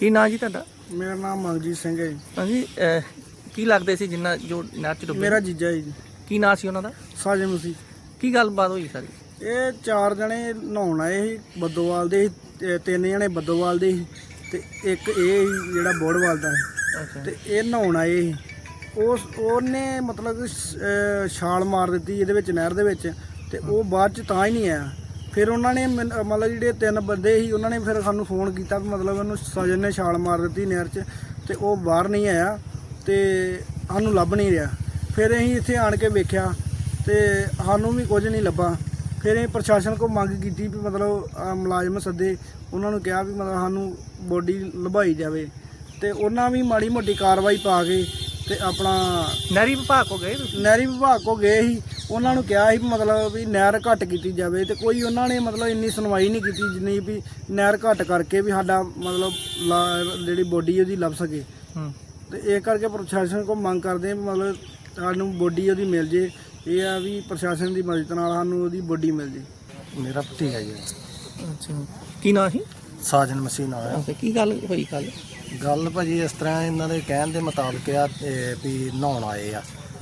ਕੀ ਨਾਂ ਜੀ ਤੁਹਾਡਾ? ਮੇਰਾ ਨਾਮ ਮਨਜੀਤ ਸਿੰਘ ਹੈ ਜੀ। ਹਾਂਜੀ ਅਹ, ਕੀ ਲੱਗਦੇ ਸੀ ਜਿੰਨਾ ਜੋ ਨਹਿਰ ਚ ਡੁੱਬੇ? ਮੇਰਾ ਜੀਜਾ ਜੀ। ਕੀ ਨਾਂ ਸੀ ਉਹਨਾਂ ਦਾ? ਸਾਜਨ ਮਸੀ ਕੀ ਗੱਲਬਾਤ ਹੋਈ ਸਾਰੀ? ਇਹ ਚਾਰ ਜਣੇ ਨਹਾਉਣ ਆਏ ਸੀ ਬੱਦੋਵਾਲ ਦੇ ਸੀ, ਤੇ ਤਿੰਨ ਜਣੇ ਬੱਦੋਵਾਲ ਦੇ ਸੀ ਤੇ ਇੱਕ ਇਹ ਸੀ ਜਿਹੜਾ ਬੋੜਵਾਲ ਦਾ ਸੀ। ਅੱਛਾ। ਤੇ ਇਹ ਨਹਾਉਣ ਆਏ ਸੀ। ਉਸ ਉਹਨੇ ਮਤਲਬ ਕਿ ਸ- ਅਹ ਛਾਲ ਮਾਰ ਦਿੱਤੀ ਇਹਦੇ ਵਿੱਚ ਨਹਿਰ ਦੇ ਵਿੱਚ ਤੇ ਉਹ ਬਾਅਦ ਚ ਤਾਂ ਹੀ ਨਹੀਂ ਆਇਆ। ਫਿਰ ਉਹਨਾਂ ਨੇ ਮੈਨ- ਅਹ ਮਤਲਬ ਜਿਹੜੇ ਤਿੰਨ ਬੰਦੇ ਸੀ ਉਹਨਾਂ ਨੇ ਫਿਰ ਸਾਨੂੰ ਫੋਨ ਕੀਤਾ ਵੀ ਮਤਲਬ ਉਹਨੂੰ ਸਜਨ ਨੇ ਛਾਲ ਮਾਰ ਦਿੱਤੀ ਨਹਿਰ 'ਚ ਤੇ ਉਹ ਬਾਹਰ ਨਹੀਂ ਆਇਆ ਤੇ ਸਾਨੂੰ ਲੱਭ ਨਹੀਂ ਰਿਹਾ। ਫਿਰ ਅਸੀਂ ਇੱਥੇ ਆਣ ਕੇ ਵੇਖਿਆ ਤੇ ਸਾਨੂੰ ਵੀ ਕੁਝ ਨਹੀਂ ਲੱਭਾ। ਫਿਰ ਅਸੀਂ ਪ੍ਰਸ਼ਾਸਨ ਕੋਲ ਮੰਗ ਕੀਤੀ ਵੀ ਮਤਲਬ ਅਹ ਮੁਲਾਜ਼ਮ ਸੱਦੇ ਉਹਨਾਂ ਨੂੰ ਕਿਹਾ ਵੀ ਮਤਲਬ ਸਾਨੂੰ ਬੋਡੀ ਲਭਾਈ ਜਾਵੇ ਤੇ ਉਹਨਾਂ ਵੀ ਮਾੜੀ ਮੋਟੀ ਕਾਰਵਾਈ ਪਾ ਕੇ ਤੇ ਆਪਣਾ ਨਹਿਰੀ ਵਿਭਾਗ ਕੋ ਗਏ ਤੁਸੀਂ? ਨਹਿਰੀ ਵਿਭਾਗ ਕੋ ਗਏ ਸੀ। ਉਹਨਾਂ ਨੂੰ ਕਿਹਾ ਸੀ ਵੀ ਮਤਲਬ ਵੀ ਨਹਿਰ ਘੱਟ ਕੀਤੀ ਜਾਵੇ ਤੇ ਕੋਈ ਉਹਨਾਂ ਨੇ ਮਤਲਬ ਇੰਨੀ ਸੁਣਵਾਈ ਨਹੀਂ ਕੀਤੀ ਜਿੰਨੀ ਵੀ ਨਹਿਰ ਘੱਟ ਕਰਕੇ ਵੀ ਸਾਡਾ ਮਤਲਬ ਲਾ- ਜਿਹੜੀ ਬੋਡੀ ਉਹਦੀ ਲੱਭ ਸਕੇ। ਹੂੰ। ਤੇ ਇਹ ਕਰਕੇ ਪ੍ਰਸ਼ਾਸਨ ਕੋ ਮੰਗ ਕਰਦੇ ਹਾਂ ਵੀ ਮਤਲਬ ਸਾਨੂੰ ਬੋਡੀ ਉਹਦੀ ਮਿਲ ਜੇ। ਇਹ ਆ ਵੀ ਪ੍ਰਸ਼ਾਸਨ ਦੀ ਮਦਦ ਨਾਲ ਸਾਨੂੰ ਉਹਦੀ ਬੋਡੀ ਮਿਲ ਜੇ। ਮੇਰਾ ਭਤੀਜਾ ਜੀ। ਅੱਛਾ। ਕੀ ਨਾਂ ਸੀ? ਸਾਜਨ ਮਸੀਹ ਨਾਲ ਆ ਅੱਛਾ ਕੀ ਗੱਲ ਹੋਈ ਕੱਲ ਗੱਲ ਭਾਜੀ ਇਸ ਤਰ੍ਹਾਂ ਇਹਨਾਂ ਦੇ ਕਹਿਣ ਦੇ ਮੁਤਾਬਕ ਆ ਇਹ ਵੀ ਨਹਾਉਣ ਆਏ ਆ।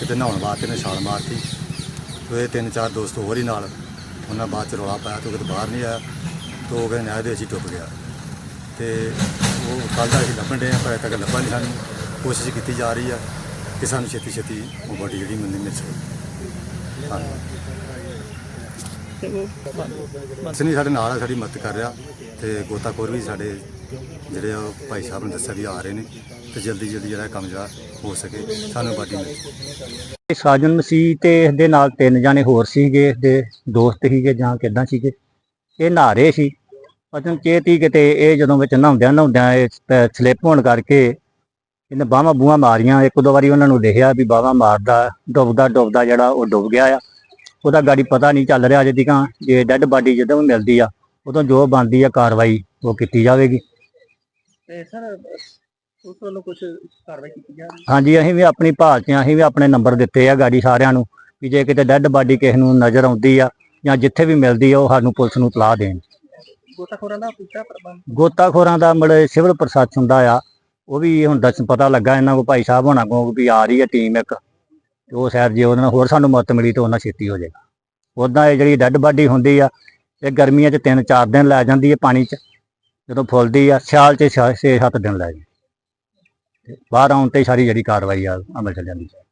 ਕਿਤੇ ਨਹਾਉਣ ਵਾਸਤੇ ਨੇ ਛਾਲ ਮਾਰਤੀ। ਤੇ ਇਹ ਤਿੰਨ ਚਾਰ ਦੋਸਤ ਹੋਰ ਹੀ ਨਾਲ। ਉਹਨਾਂ ਬਾਅਦ ਚ ਰੌਲਾ ਪਾਇਆ ਤੇ ਕਿਤੇ ਬਾਹਰ ਨਹੀਂ ਆਇਆ। ਤੇ ਉਹ ਕਹਿੰਦੇ ਨਹਿਰ ਦੇ ਹੀ ਡੁੱਬ ਗਿਆ। ਤੇ ਉਹ ਕੱਲ੍ਹ ਦਾ ਅਸੀਂ ਲੱਭਣ ਦੇ ਆ ਪਰ ਅਜੇ ਤੱਕ ਲੱਭਾ ਨਹੀਂ ਸਾਨੂੰ। ਕੋਸ਼ਿਸ਼ ਕੀਤੀ ਜਾ ਰਹੀ ਆ ਕਿ ਸਾਨੂੰ ਛੇਤੀ ਛੇਤੀ ਉਹ ਬੋਡੀ ਜਿਹੜੀ ਮਿਲਣੀ ਮਿਲ ਸਕੇ। ਸਨੀ ਸਾਡੇ ਨਾਲ ਆ ਸਾਡੀ ਮਦਦ ਕਰ ਰਿਹਾ ਤੇ ਗੋਤਾਖੋਰ ਵੀ ਸਾਡੇ ਜਿਹੜੇ ਆ ਭਾਈ ਸਾਹਿਬ ਨੇ ਦੱਸਿਆ ਵੀ ਆ ਰਹੇ ਨੇ ਤੇ ਜਲਦੀ ਜਲਦੀ ਜਿਹੜਾ ਕੰਮ ਜਿਹੜਾ ਹੋ ਸਕੇ, ਸਾਨੂੰ ਬਾਡੀ ਮਿਲ। ਇਹ ਸਾਜਨ ਮਸੀਹ ਤੇ ਇਸ ਨਾਲ ਤਿੰਨ ਜਾਣੇ ਹੋਰ ਸੀਗੇ ਇਸ ਦੋਸਤ ਸੀਗੇ ਜਾਂ ਕਿੱਦਾਂ ਸੀਗੇ, ਇਹ ਨਹਾ ਰਹੇ ਸੀ। ਪਤਨ ਚੇਤੀ ਕਿਤੇ ਇਹ ਜਦੋਂ ਵਿੱਚ ਨਹਾਉਂਦਿਆਂ ਨਹਾਉਂਦਿਆਂ ਇਹ ਸਲਿੱਪ ਹੋਣ ਕਰਕੇ ਇਹਨੇ ਬਾਹਾਂ ਬੂਹਾਂ ਮਾਰੀਆਂ। ਇੱਕ ਦੋ ਵਾਰੀ ਉਹਨਾਂ ਨੂੰ ਦੇਖਿਆ ਵੀ ਬਾਹਾਂ ਮਾਰਦਾ, ਡੁੱਬਦਾ ਡੁੱਬਦਾ ਜਿਹੜਾ ਉਹ ਡੁੱਬ ਗਿਆ ਆ। ਉਹਦਾ ਗਾੜੀ ਪਤਾ ਨਹੀਂ ਚੱਲ ਰਿਹਾ ਅਜੇ ਤੀਕਾਂ, ਜੇ ਡੈੱਡ ਬਾਡੀ ਜਦੋਂ ਵੀ ਮਿਲਦੀ ਆ, ਉਦੋਂ ਜੋ ਬਣਦੀ ਆ ਕਾਰਵਾਈ ਉਹ ਕੀਤੀ ਜਾਵੇਗੀ। ਤੇ ਸਰ ਉਸ ਵੱਲੋਂ ਕੁਝ ਕਾਰਵਾਈ ਕੀਤੀ ਜਾ ਰਹੀ ਹਾਂਜੀ ਅਸੀਂ ਵੀ ਆਪਣੀ ਭਾਲ 'ਚ ਹਾਂ, ਅਸੀਂ ਵੀ ਆਪਣੇ ਨੰਬਰ ਦਿੱਤੇ ਆ ਗਾੜੀ ਸਾਰਿਆਂ ਨੂੰ ਵੀ ਜੇ ਕਿਤੇ ਡੈੱਡ ਬਾਡੀ ਕਿਸੇ ਨੂੰ ਨਜ਼ਰ ਆਉਂਦੀ ਆ ਜਾਂ ਜਿੱਥੇ ਵੀ ਮਿਲਦੀ ਆ ਉਹ ਸਾਨੂੰ ਪੁਲਿਸ ਨੂੰ ਤਲਾਹ ਦੇਣ। ਗੋਤਾਖੋਰਾਂ ਦਾ ਪੁੱਛਾ ਪ੍ਰਬੰਧ? ਗੋਤਾਖੋਰਾਂ ਦਾ ਮੜੇ ਸਿਵਲ ਪ੍ਰਸ਼ਾਸਨ ਦਾ ਆ ਉਹ ਵੀ ਹੁਣ ਦੱਸ ਪਤਾ ਲੱਗਾ ਇਹਨਾਂ ਕੋ ਭਾਈ ਸਾਹਿਬ ਹੋਣਾ ਕੋ ਵੀ ਆ ਰਹੀ ਹੈ ਟੀਮ ਇੱਕ ਤੇ ਉਹ ਸ਼ਾਇਦ ਜੇ ਉਹਨਾਂ ਨਾਲ ਹੋਰ ਸਾਨੂੰ ਮਦਦ ਮਿਲੀ ਤਾਂ ਉਹਨਾਂ ਛੇਤੀ ਹੋ ਜਾਏਗਾ। ਉਦਾਂ ਇਹ ਜਿਹੜੀ ਡੈੱਡ ਬਾਡੀ ਹੁੰਦੀ ਆ ਇਹ ਗਰਮੀਆਂ 'ਚ 3-4 ਦਿਨ ਲੈ ਜਾਂਦੀ ਹੈ ਪਾਣੀ 'ਚ ਜਦੋਂ ਫੁੱਲਦੀ ਆ, ਸਿਆਲ 'ਚ 6-7 ਦਿਨ ਲੈ ਜਾਂਦੀ ਤੇ ਬਾਹਰ ਆਉਣ ਤੇ ਸਾਰੀ ਜਿਹੜੀ ਕਾਰਵਾਈ ਆ, ਅਮਲ ਚ ਜਾਂਦੀ ਹੈ